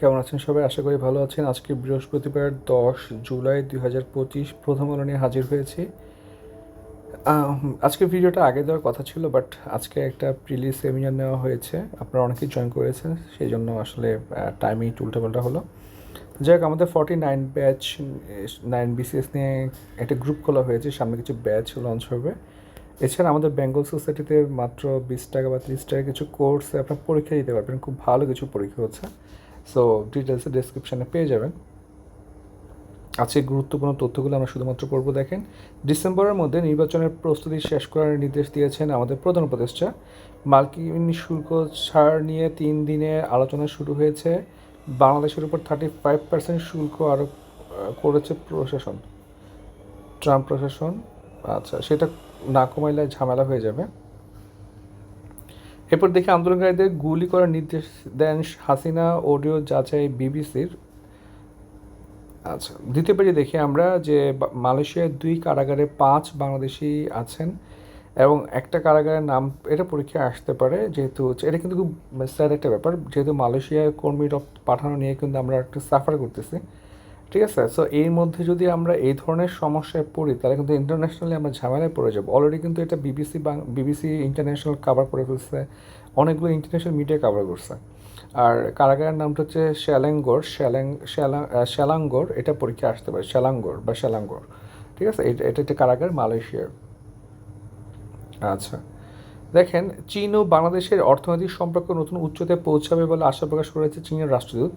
কেমন আছেন সবাই? আশা করি ভালো আছেন। আজকে বৃহস্পতিবার, দশ জুলাই দুই হাজার পঁচিশ প্রথম আলো নিয়ে হাজির হয়েছি। আজকে ভিডিওটা আগে দেওয়ার কথা ছিল, বাট আজকে একটা প্রিলি সেমিনার নেওয়া হয়েছে। আপনারা অনেকেই জয়েন করেছেন, সেই জন্য আসলে টাইমিং উল্টাপাল্টা হলো। যাই হোক আমাদের forty nine batch nine BCS নিয়ে একটা গ্রুপ খোলা হয়েছে। সামনে কিছু ব্যাচ লঞ্চ হবে। এছাড়া আমাদের বেঙ্গল সোসাইটিতে মাত্র বিশ টাকা বা তিরিশ টাকা কিছু কোর্সে আপনার পরীক্ষা দিতে পারবেন। খুব ভালো কিছু পরীক্ষা হচ্ছে। সো ডিটেলসে ডেসক্রিপশানে পেয়ে যাবেন। আজকে গুরুত্বপূর্ণ তথ্যগুলো আমরা শুধুমাত্র পড়ব, দেখেন। ডিসেম্বরের মধ্যে নির্বাচনের প্রস্তুতি শেষ করার নির্দেশ দিয়েছেন আমাদের প্রধান উপদেষ্টা। মার্কিন শুল্ক ছাড় নিয়ে তিন দিনে আলোচনা শুরু হয়েছে। বাংলাদেশের উপর থার্টি ফাইভ পার্সেন্ট শুল্ক আরোপ করেছে প্রশাসন। ট্রাম্প প্রশাসন। আচ্ছা সেটা না কমাইলে ঝামেলা হয়ে যাবে। এরপর দেখি আন্দোলনকারীদের গুলি করার নির্দেশ দেন হাসিনা অডিও যাচাই বিবিসির। আচ্ছা দ্বিতীয় পেজে দেখি আমরা যে মালয়েশিয়ার দুই কারাগারে পাঁচ বাংলাদেশি আছেন এবং একটা কারাগারের নাম এটা পরীক্ষায় আসতে পারে যেহেতু এটা কিন্তু খুব স্যাড একটা ব্যাপার, যেহেতু মালয়েশিয়ায় কর্মী পাঠানো নিয়ে কিন্তু আমরা একটু সাফার করতেছি। ঠিক আছে? সো এর মধ্যে যদি আমরা এই ধরনের সমস্যায় পড়ি, তাহলে কিন্তু ইন্টারন্যাশনালি আমরা ঝামেলায় পড়ে যাব। অলরেডি কিন্তু এটা বিবিসি বাং বিবিসি ইন্টারন্যাশনাল কাভার করে ফেলছে। অনেকগুলো ইন্টারন্যাশনাল মিডিয়া কাভার করছে। আর কারাগারের নামটা হচ্ছে শ্যালাঙ্গর শ্যালাং শ্যালাঙ্গর এটা পরীক্ষা আসতে পারে। শ্যালাঙ্গর বা শ্যালাঙ্গর ঠিক আছে? এটা এটা একটা কারাগার মালয়েশিয়ার। আচ্ছা। দেখেন, চীন ও বাংলাদেশের অর্থনৈতিক সম্পর্ক নতুন উচ্চতায় পৌঁছাবে বলে আশা প্রকাশ করেছে চীনের রাষ্ট্রদূত।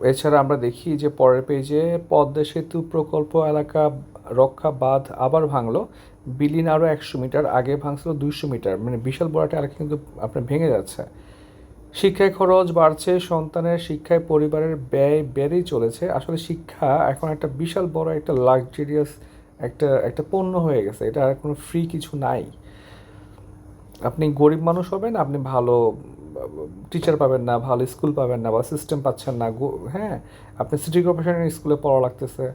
এছাড়া আমরা দেখি যে পরের পেজে পদ্মা সেতু প্রকল্প এলাকা রক্ষা বাঁধ আবার ভাঙলো। বিলীন আরও একশো মিটার, আগে ভাঙছিল দুইশো মিটার। মানে বিশাল বড় একটা এলাকা কিন্তু আপনার ভেঙে যাচ্ছে। শিক্ষায় খরচ বাড়ছে, সন্তানের শিক্ষায় পরিবারের ব্যয় বেড়েই চলেছে। আসলে শিক্ষা এখন একটা বিশাল বড় একটা লাক্সারিয়াস একটা একটা পণ্য হয়ে গেছে। এটা আর কোনো ফ্রি কিছু নাই। আপনি গরিব মানুষ হবেন, আপনি ভালো টিচার পাবেন না, ভালো স্কুল পাবেন না বা সিস্টেম পাচ্ছেন না হ্যাঁ আপনি সিটি কর্পোরেশনের স্কুলে পড়া লাগতেছে।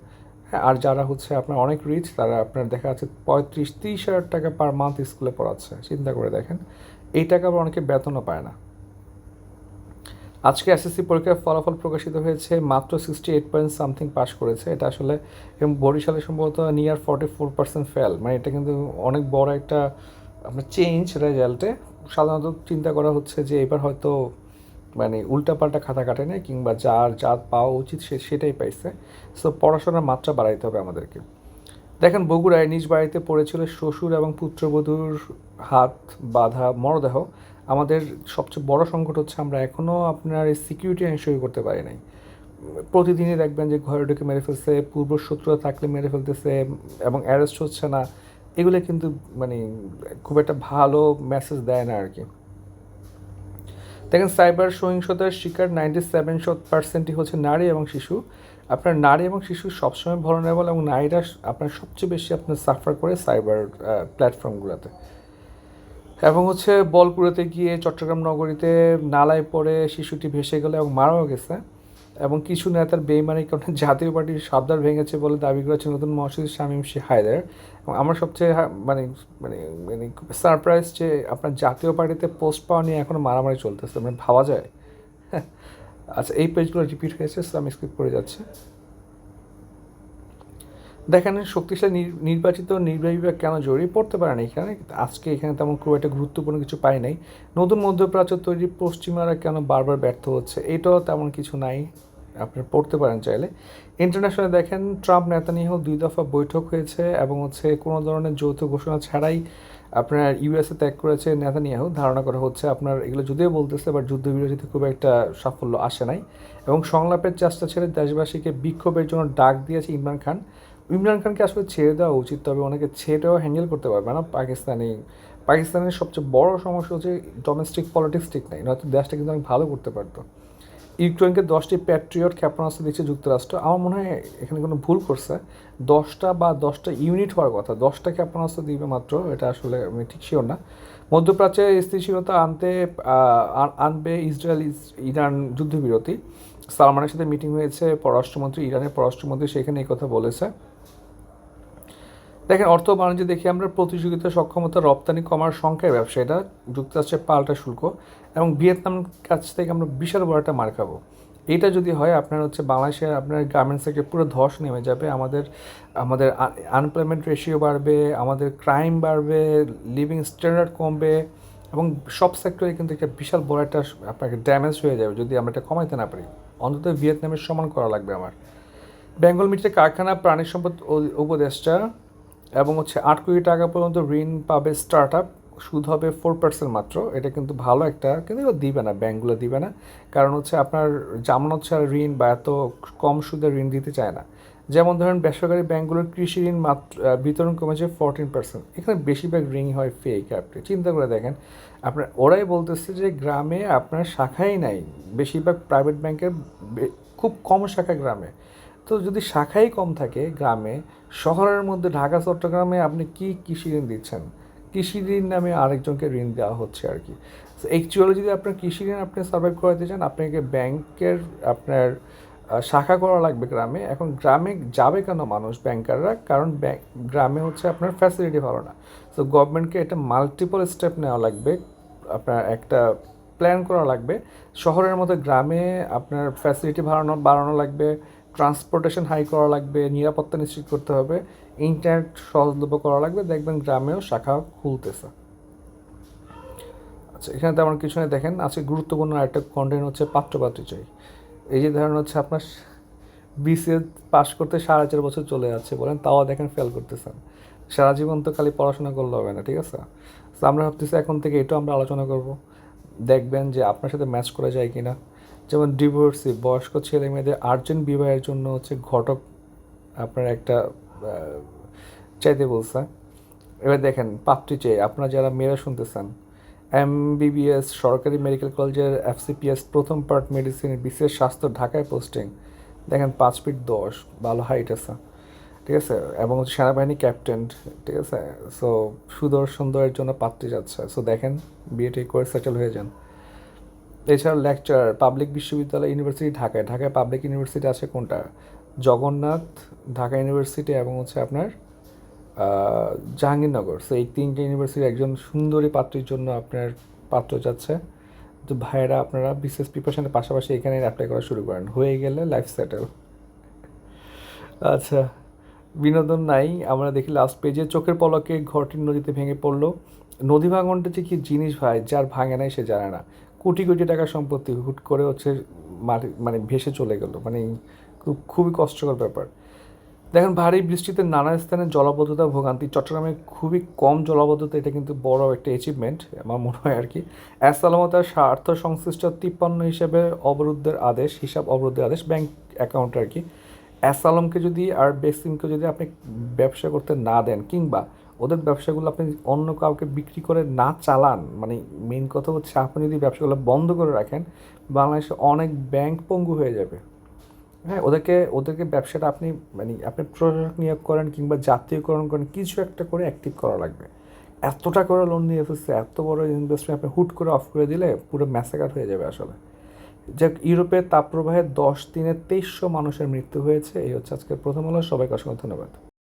হ্যাঁ আর যারা হচ্ছে আপনার অনেক রিচ তারা আপনার দেখা যাচ্ছে পঁয়ত্রিশ, তিরিশ হাজার টাকা পার মান্থ স্কুলে পড়াচ্ছে, চিন্তা করে দেখেন। এই টাকা আবার অনেকে বেতনও পায় না। আজকে এসএসসি পরীক্ষার ফলাফল প্রকাশিত হয়েছে, মাত্র sixty eight point something pass করেছে। এটা আসলে বরিশালে সম্ভবত near forty four percent fail মানে এটা কিন্তু অনেক বড় একটা, আপনার চেঞ্জ রেজাল্টে সাধারণত চিন্তা করা হচ্ছে যে এবার হয়তো মানে উল্টাপাল্টা খাতা কাটে নেই কিংবা যার যা পাওয়া উচিত সে সেটাই পাইছে। সো পড়াশোনার মাত্রা বাড়াইতে হবে আমাদেরকে। দেখেন, বগুড়ায় নিজ বাড়িতে পড়েছিল শ্বশুর এবং পুত্রবধূর হাত, বাঁধা, মরদেহ। আমাদের সবচেয়ে বড় সংকট হচ্ছে আমরা এখনও আপনার এই সিকিউরিটি এনশিওর করতে পারি নাই। প্রতিদিনই দেখবেন যে ঘরে ঢুকে মেরে ফেলছে পূর্ব শত্রুতা থাকলে মেরে ফেলতেছে এবং অ্যারেস্ট হচ্ছে না। এগুলো কিন্তু মানে খুব একটা ভালো মেসেজ দেয় না আর কি দেখেন সাইবার সহিংসতার শিকার নাইনটি সেভেন পার্সেন্টই হচ্ছে নারী এবং শিশু। আপনার নারী এবং শিশু সবসময় ভলনারেবল এবং নারীরা আপনার সবচেয়ে বেশি আপনার সাফার করে সাইবার প্ল্যাটফর্মগুলোতে এবং হচ্ছে বল কুড়াতে গিয়ে চট্টগ্রাম নগরীতে নালায় পড়ে শিশুটি ভেসে গেল এবং মারাও গেছে। এবং কিছু নেতার বেইমানির কারণে জাতীয় পার্টির সাবদার ভেঙেছে বলে দাবি করেছে নতুন মসজিদ শামীম শি হায়দার এবং আমার সবচেয়ে মানে মানে মানে সারপ্রাইজ যে আপনার জাতীয় পার্টিতে পোস্ট পাওয়া নিয়ে এখনও মারামারি চলতেছে মানে ভাবা যায়। আচ্ছা এই পেজগুলো রিপিট হয়েছে সো আমি স্কিপ করে যাচ্ছি। দেখেন, শক্তিশালী নির- নির্বাচিত নির্বাহী বিভাগ কেন জরুরি? পড়তে পারেন এখানে আজকে এখানে তেমন খুব একটা গুরুত্বপূর্ণ কিছু পাই নাই। নতুন মধ্যপ্রাচ্য তৈরি পশ্চিমারা কেন বারবার ব্যর্থ হচ্ছে? এটাও তেমন কিছু নাই। আপনি পড়তে পারেন চাইলে। ইন্টারন্যাশনাল দেখেন ট্রাম্প নেতানিয়াহু দুই দফা বৈঠক হয়েছে এবং হচ্ছে কোনো ধরনের যৌথ ঘোষণা ছাড়াই আপনার ইউএসএ ত্যাগ করেছে নেতানিয়াহু ধারণা করা হচ্ছে আপনার এগুলো যদিও বলতেছে বাট যুদ্ধবিরতিতে খুব একটা সাফল্য আসে নাই। এবং সংলাপের চেষ্টা ছেড়ে দেশবাসীকে বিক্ষোভের জন্য ডাক দিয়েছে ইমরান খান। ইমরান খানকে আসলে ছেড়ে দেওয়া উচিত, তবে অনেকে ছেড়েও হ্যান্ডেল করতে পারবে না। পাকিস্তানি, পাকিস্তানের সবচেয়ে বড় সমস্যা হচ্ছে ডোমেস্টিক পলিটিক্স ঠিক নাই, নয়তো দেশটা কিন্তু অনেক ভালো করতে পারতো। ইউক্রেনকে দশটি প্যাট্রিয়ট ক্ষেপণাস্ত্র দিচ্ছে যুক্তরাষ্ট্র। আমার মনে হয় এখানে কোনো ভুল করছে। দশটা বা দশটা ইউনিট হওয়ার কথা, দশটা ক্ষেপণাস্ত্র দিবে মাত্র, এটা আসলে আমি ঠিক শিওর না। মধ্যপ্রাচ্যে স্থিতিশীলতা আনতে আনবে ইসরায়েল, ইস- ইরান যুদ্ধবিরতি। সালমানের সাথে মিটিং হয়েছে, পররাষ্ট্রমন্ত্রী, ইরানের পররাষ্ট্রমন্ত্রী সেখানে এই কথা বলেছে। দেখেন, অর্থ বাণিজ্য দেখি আমরা প্রতিযোগিতা সক্ষমতা রপ্তানি কমার সংখ্যায় ব্যবসা। এটা যুক্তরাষ্ট্রের পাল্টা শুল্ক এবং ভিয়েতনাম কাছ থেকে আমরা বিশাল বড় একটা মার খাব এটা যদি হয়, আপনার হচ্ছে বাংলাদেশের আপনার গার্মেন্টস সেক্টর পুরো ধস নেমে যাবে, আমাদের আমাদের আনএমপ্লয়মেন্ট রেশিও বাড়বে, আমাদের ক্রাইম বাড়বে লিভিং স্ট্যান্ডার্ড কমবে এবং সব সেক্টরে কিন্তু একটা বিশাল বড় একটা আপনাকে ড্যামেজ হয়ে যাবে যদি আমরা এটা কমাইতে না পারি। অন্তত ভিয়েতনামের সমান করা লাগবে আমার। বেঙ্গল মিটের কারখানা, প্রাণী সম্পদ উপদেষ্টা এবং হচ্ছে আট কোটি টাকা পর্যন্ত ঋণ পাবে স্টার্ট আপ সুদ হবে ফোর পার্সেন্ট মাত্র। এটা কিন্তু ভালো একটা, কিন্তু দিবে না ব্যাঙ্কগুলো দিবে না। কারণ হচ্ছে আপনার জামানত ছাড়া ঋণ বা এত কম সুদে ঋণ দিতে চায় না। যেমন ধরেন বেসরকারি ব্যাঙ্কগুলোর কৃষি ঋণ মাত্র বিতরণ কমেছে ফোরটিন পার্সেন্ট এখানে বেশিরভাগ ঋণ হয় ফেক আপনি চিন্তা করে দেখেন। আপনার, ওরাই বলতেছে যে গ্রামে আপনার শাখাই নাই। বেশিরভাগ প্রাইভেট ব্যাংকের খুব কম শাখা গ্রামে। তো যদি শাখাই কম থাকে গ্রামে, শহরের মধ্যে ঢাকা, চট্টগ্রামে আপনি কি কৃষি ঋণ দিচ্ছেন? কৃষি ঋণ নামে আরেকজনকে ঋণ দেওয়া হচ্ছে আর কি। অ্যাকচুয়ালি যদি আপনার কৃষি ঋণ আপনি সার্ভাইভ করাতে চান, আপনাকে ব্যাংকের আপনার শাখা করা লাগবে গ্রামে। এখন গ্রামে যাবে কেন মানুষ, ব্যাংকাররা? কারণ ব্যাংক গ্রামে হচ্ছে আপনার ফ্যাসিলিটি ভালো না। সো গভর্নমেন্টকে এটা মাল্টিপল স্টেপ নেওয়া লাগবে, আপনার একটা প্ল্যান করা লাগবে। শহরের মধ্যে গ্রামে আপনার ফ্যাসিলিটি বাড়ানো বাড়ানো লাগবে। ট্রান্সপোর্টেশন হাই করা লাগবে, নিরাপত্তা নিশ্চিত করতে হবে, ইন্টারনেট সহজলভ্য করা লাগবে, দেখবেন গ্রামেও শাখা খুলতেছে। আচ্ছা এখানে তেমন কিছু নেই, দেখেন, আজকে গুরুত্বপূর্ণ একটা কন্টেন্ট হচ্ছে পাত্রপাত্রী চাই। এই যে ধরেন হচ্ছে আপনার বিসিএ পাস করতে সাড়ে চার বছর চলে যাচ্ছে বলেন, তাও দেখেন ফেল করতেছেন। সারা জীবন তো খালি পড়াশোনা করলে হবে না, ঠিক আছে? তো আমরা ভাবতেছি এখন থেকে এটাও আমরা আলোচনা করব। দেখবেন যে আপনার সাথে ম্যাচ করা যায় কিনা। যেমন ডিভোর্সি বয়স্ক ছেলে মেয়েদের আর্জেন্ট বিবাহের জন্য হচ্ছে ঘটক আপনার একটা চাইতে বলছে। এবার দেখেন পাত্রী চেয়ে আপনারা যারা মেয়েরা শুনতেছেন এমবিবিএস সরকারি মেডিকেল কলেজের এফসিপিএস প্রথম পার্ট মেডিসিন বিশেষ স্বাস্থ্য ঢাকায় পোস্টিং দেখেন, পাঁচ ফিট দশ, ভালো হাইট আছে, ঠিক আছে? এবং হচ্ছে সেনাবাহিনী ক্যাপ্টেন ঠিক আছে? সো সুদর্শন দয়ের জন্য পাত্রী যাচ্ছে। সো দেখেন বিএটি করে সেটেল হয়ে যান। এছাড়া লেকচার পাবলিক বিশ্ববিদ্যালয় ইউনিভার্সিটি ঢাকায়। ঢাকায় পাবলিক ইউনিভার্সিটি আছে কোনটা? জগন্নাথ, ঢাকা ইউনিভার্সিটি এবং হচ্ছে আপনার জাহাঙ্গীরনগর। সো এই তিনটে ইউনিভার্সিটির একজন সুন্দরী পাত্রীর জন্য আপনার পাত্র যাচ্ছে। তো ভাইয়েরা, আপনারা বিশেষ প্রিপারেশনের পাশাপাশি এখানে অ্যাপ্লাই করা শুরু করেন। হয়ে গেলে লাইফ সেটেল আচ্ছা বিনোদন নাই। আমরা দেখি লাস্ট পেজে চোখের পলকে ঘরটির নদীতে ভেঙে পড়ল। নদী ভাঙনটা যে কি জিনিস ভাই, যার ভাঙে নাই সে জানে না। কোটি কোটি টাকার সম্পত্তি হুট করে হচ্ছে মাটি মানে ভেসে চলে গেল। মানে খুব, খুবই কষ্টকর ব্যাপার। দেখেন ভারী বৃষ্টিতে নানা স্থানে জলাবদ্ধতা, ভোগান্তি। চট্টগ্রামে খুবই কম জলাবদ্ধতা, এটা কিন্তু বড় একটা অ্যাচিভমেন্ট আমার মনে হয় আর কি। অ্যাসালামতার স্বার্থ সংশ্লিষ্ট তিপ্পান্ন হিসেবে অবরুদ্ধের আদেশ, হিসাব অবরুদ্ধের আদেশ ব্যাংক অ্যাকাউন্ট আর কি। অ্যাসালমকে যদি আর বেসিমকে যদি আপনি ব্যবসা করতে না দেন, কিংবা ওদের ব্যবসাগুলো আপনি অন্য কাউকে বিক্রি করে না চালান মানে মেন কথা হচ্ছে আপনি যদি ব্যবসাগুলো বন্ধ করে রাখেন, বাংলাদেশে অনেক ব্যাংক পঙ্গু হয়ে যাবে। হ্যাঁ ওদেরকে ওদেরকে ব্যবসাটা আপনি মানে আপনি প্রশাসক নিয়োগ করেন কিংবা জাতীয়করণ করেন, কিছু একটা করে অ্যাক্টিভ করা লাগবে। এতটা করে লোন নিয়ে এসেছে এত বড় ইনভেস্টমেন্ট আপনি হুট করে অফ করে দিলে পুরো ম্যাসাকার হয়ে যাবে আসলে। যে ইউরোপের তাপপ্রবাহে দশ দিনে তেইশশো মানুষের মৃত্যু হয়েছে, এই হচ্ছে আজকের প্রথম হলো সবাইকে অসংখ্য ধন্যবাদ।